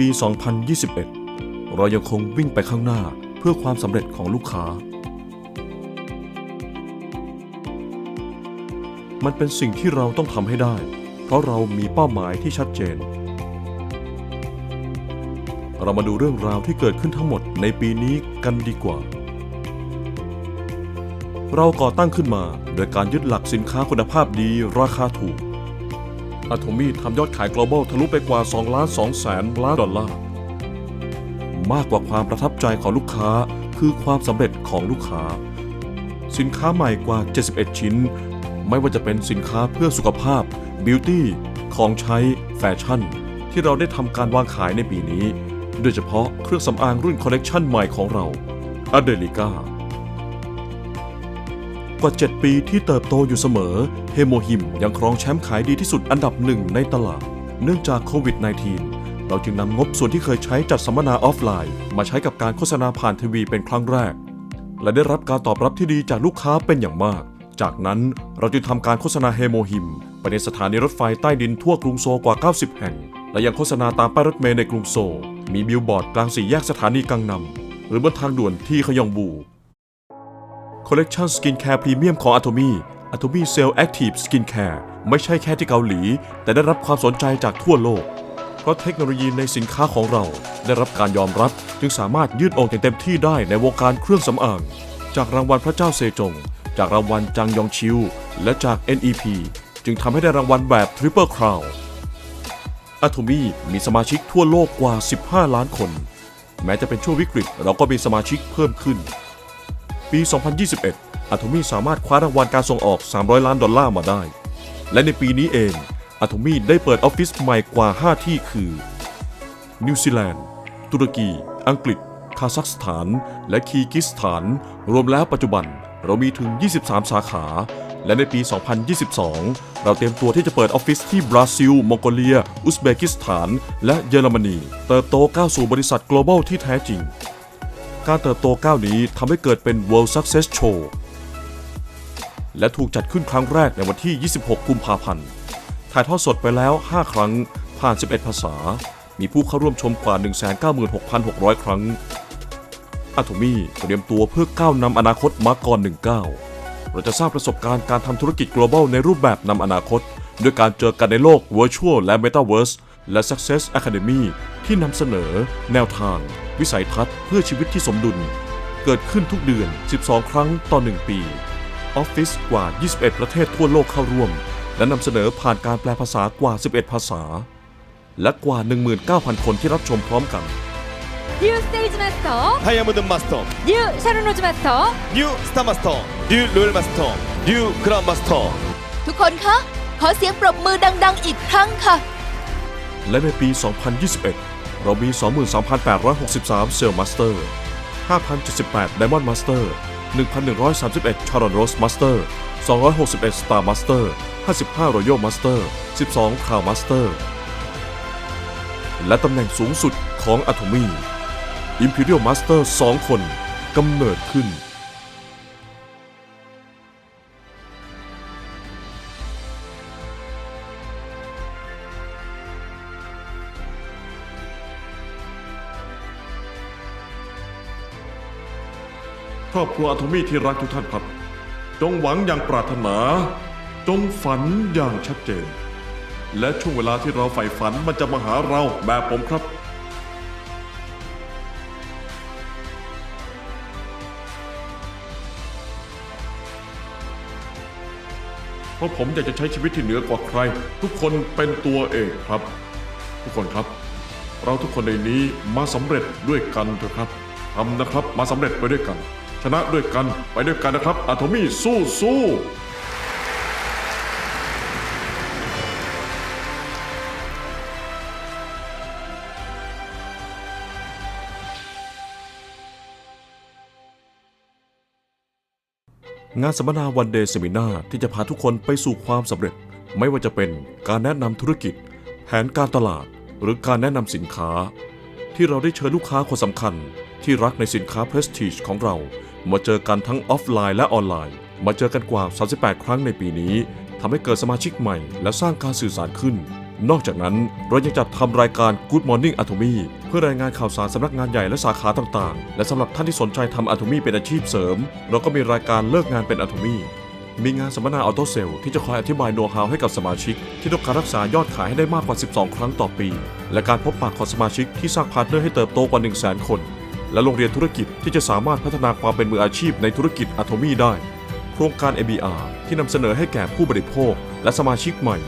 ปี 2021 เรายังคงวิ่งไปข้างหน้าเพื่อความสำเร็จของลูกค้า มันเป็นสิ่งที่เราต้องทำให้ได้ เพราะเรามีเป้าหมายที่ชัดเจน เรามาดูเรื่องราวที่เกิดขึ้นทั้งหมดในปีนี้กันดีกว่า เราก่อตั้งขึ้นมาโดยการยึดหลักสินค้าคุณภาพดีราคาถูก a t o m y ทำยอดขาย global ทะลุไปกว่า 2 ล้าน2แสนล้านดอลลาร์ มากกว่าความประทับใจของลูกค้าคือความสำเร็จของลูกค้า สินค้าใหม่กว่า 71 ชิ้น ไม่ว่าจะเป็นสินค้าเพื่อสุขภาพ บิวตี้ ของใช้ แฟชั่น ที่เราได้ทำการวางขายในปีนี้ โดยเฉพาะเครื่องสำอางรุ่นคอลเลกชันใหม่ของเรา a d e l i c a กว่า 7 ปีที่เติบโตอยู่เสมอ เฮโมฮิมยังครองแชมป์ขายดีที่สุดอันดับหนึ่งในตลาด เนื่องจากโควิด -19 เราจึงนำงบส่วนที่เคยใช้จัดสัมมนาออฟไลน์ มาใช้กับการโฆษณาผ่านทีวีเป็นครั้งแรก และได้รับการตอบรับที่ดีจากลูกค้าเป็นอย่างมาก จากนั้นเราจึงทำการโฆษณาเฮโมฮิมไปในสถานีรถไฟใต้ดินทั่วกรุงโซลกว่า 90 แห่ง และยังโฆษณาตามป้ายรถเมล์ในกรุงโซลมีบิลบอร์ดกลางสี่แยกสถานีกังนำหรือบนทางด่วนที่ขยองบู คอลเลกชันสกินแคร์พรีเมียมของอ Atomy Atomy Cell Active Skin Care ไม่ใช่แค่ที่เกาหลี แต่ได้รับความสนใจจากทั่วโลก เพราะเทคโนโลยีในสินค้าของเรา ได้รับการยอมรับจึงสามารถยืดอกอย่างเต็มที่ได้ในวงการเครื่องสำอาง จากรางวัลพระเจ้าเซจง จากรางวัลจังยองชิว และจาก NEP จึงทำให้ได้รางวัลแบบ Triple Crown Atomy มีสมาชิกทั่วโลกกว่า 15 ล้านคน แม้จะเป็นช่วงวิกฤตเราก็มีสมาชิกเพิ่มขึ้น ปี 2021 a t o m y สามารถคว้ารางวัลการส่งออก 300 ล้านดอลลาร์มาได้ และในปีนี้เอง a t o m y ได้เปิดออฟฟิศใหม่กว่า 5 ที่คือ นิวซีแลนด์ ตุรกี อังกฤษ คาซัคสถาน และคีร์กิสถาน รวมแล้วปัจจุบันเรามีถึง 23 สาขา และในปี 2022 เราเตรียมตัวที่จะเปิดออฟฟิศที่บราซิล มองโกเลีย อุซเบกิสถาน และเยอรมนี เติบโตก้าวสู่บริษัท global ที่แท้จริง การเติบโตก้าวนี้ทำให้เกิดเป็น World Success Show และถูกจัดขึ้นครั้งแรกในวันที่ 26 กุมภาพันธ์ ถ่ายทอดสดไปแล้ว 5 ครั้ง ผ่าน 11 ภาษา มีผู้เข้าร่วมชมกว่า 196,600 ครั้งอะโ m มี่เตรียมตัวเพื่อก้าวนำอนาคตมาก่อนหนึ่งก้าวเราจะสร้างประสบการณ์การทำธุรกิจ global ในรูปแบบนำอนาคต ด้วยการเจอกันในโลก virtual และ metaverse และ Success Academy ที่นำเสนอแนวทาง วิสัยทัศน์เพื่อชีวิตที่สมดุล เกิดขึ้นทุกเดือน 12 ครั้งต่อ 1 ปี ออฟฟิศกว่า 21 ประเทศทั่วโลกเข้าร่วม และนำเสนอผ่านการแปลภาษากว่า 11 ภาษา และกว่า 19,000 คนที่รับชมพร้อมกัน You stage master I am the master You sharunoji master You star master You rule Master 스 터, 뉴 Grand, Master. ทุกคนคะ ขอเสียงปรบมือดัง ๆ อีกครั้งค่ะ และในปี 2021 เรามี 23,863 เซลล์มาสเตอร์ 5,078 ไดมอนด์มาสเตอร์ 1,131 ชาร์ลอนโรสมาสเตอร์ 261 สตาร์มาสเตอร์ 55รอยัลมาสเตอร์ 12คราวมาสเตอร์ และตำแหน่งสูงสุดของอะโทมี่ Imperial Master 2 คนกำเนิดขึ้น ครอบครัวอะโทมี่ที่รักทุกท่านครับ จงหวังอย่างปรารถนา จงฝันอย่างชัดเจน และช่วงเวลาที่เราใฝ่ฝันมันจะมาหาเราแบบผมครับ เพราะผมอยากจะใช้ชีวิตที่เหนือกว่าใคร ทุกคนเป็นตัวเองครับ ทุกคนครับ เราทุกคนในนี้มาสำเร็จด้วยกันเถอะครับทำนะครับมาสำเร็จไปด้วยกัน ชนะด้วยกันไปด้วยกันนะครับอะโทมี่สู้สู้งานสัมมนาวันเดย์เซมินาที่จะพาทุกคนไปสู่ความสำเร็จ ไม่ว่าจะเป็นการแนะนำธุรกิจ แผนการตลาด หรือการแนะนำสินค้า ที่เราได้เชิญลูกค้าคนสำคัญ ที่รักในสินค้า Prestige ของเรา มาเจอกันทั้งออฟไลน์และออนไลน์ มาเจอกันกว่า 38 ครั้งในปีนี้ทำให้เกิดสมาชิกใหม่ และสร้างการสื่อสารขึ้น นอกจากนั้นเรายังจัดทำรายการ Good Morning Atomy เพื่อรายงานข่าวสารสำนักงานใหญ่และสาขาต่างๆ และสำหรับท่านที่สนใจทำ Atomy เป็นอาชีพเสริม เราก็มีรายการเลิกงานเป็น Atomy มีงานสัมมนาออโตเซลที่จะคอยอธิบายโน้ตฮาวให้กับสมาชิก ที่ต้องการรักษายอดขายให้ได้มากกว่า 12 ครั้งต่อปี และการพบปะของสมาชิกที่สร้างพาร์ทเนอร์ให้เติบโตกว่า 1 0 0 0 0 0 คน และโรงเรียนธุรกิจที่จะสามารถพัฒนาความเป็นมืออาชีพในธุรกิจ Atomy ได้ โครงการ ABR ที่นำเสนอให้แก่ผู้บริโภคและสมาชิกใหม่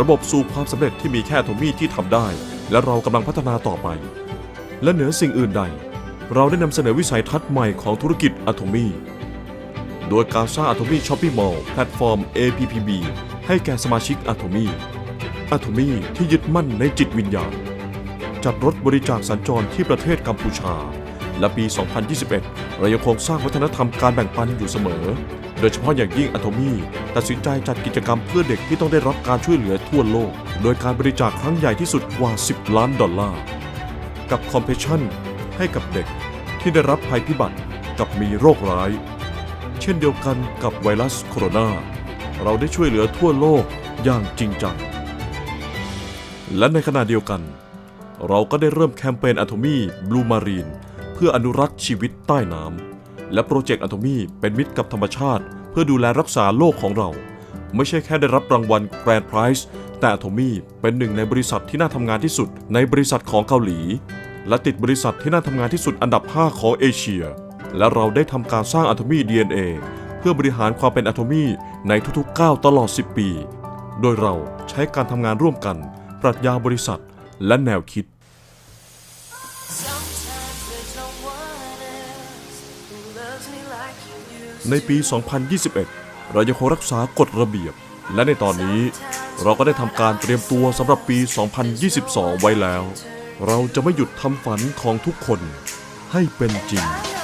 ระบบสู่ความสำเร็จที่มีแค่ Atomy ที่ทำได้ และเรากำลังพัฒนาต่อไป และเหนือสิ่งอื่นใด เราได้นำเสนอวิสัยทัศน์ใหม่ของธุรกิจ Atomy โดยการสร้าง Atomy Shopping Mall แพลตฟอร์ม APPB ให้แก่สมาชิก Atomy Atomy ที่ยึดมั่นในจิตวิญญาณ จัดรถบริจาคสัญจรที่ประเทศกัมพูชา และปี 2021 เรายังคงสร้างวัฒนธรรมการแบ่งปันอยู่เสมอ โดยเฉพาะอย่างยิ่ง Atomy ตัดสินใจจัดกิจกรรมเพื่อเด็กที่ต้องได้รับการช่วยเหลือทั่วโลก โดยการบริจาคครั้งใหญ่ที่สุดกว่า 10 ล้านดอลลาร์ กับ Compassion ให้กับเด็กที่ได้รับภัยพิบัติกับมีโรคร้าย เช่นเดียวกันกับไวรัสโคโรนา เราได้ช่วยเหลือทั่วโลกอย่างจริงจังและในขณะเดียวกัน เราก็ได้เริ่มแคมเปญ Atomy Blue Marine เพื่ออนุรักษ์ชีวิตใต้น้ำและโปรเจกต์ Atomy เป็นมิตรกับธรรมชาติ เพื่อดูแลรักษาโลกของเรา ไม่ใช่แค่ได้รับรางวัล Grand Prize แต่ Atomy เป็นหนึ่งในบริษัทที่น่าทำงานที่สุดในบริษัทของเกาหลี และติดบริษัทที่น่าทำงานที่สุดอันดับ 5 ของเอเชีย และเราได้ทำการสร้าง Atomy DNA เพื่อบริหารความเป็น Atomy ในทุกๆก้าวตลอด 10 ปี โดยเราใช้การทำงานร่วมกัน ปรัชญาบริษัท และแนวคิด Sometimes there's no one else who loves me like you used ในปี 2021 เรายังคงรักษากฎระเบียบ และในตอนนี้เราก็ได้ทำการเตรียมตัวสำหรับปี 2022 ไว้แล้ว เราจะไม่หยุดทำฝันของทุกคนให้เป็นจริง to.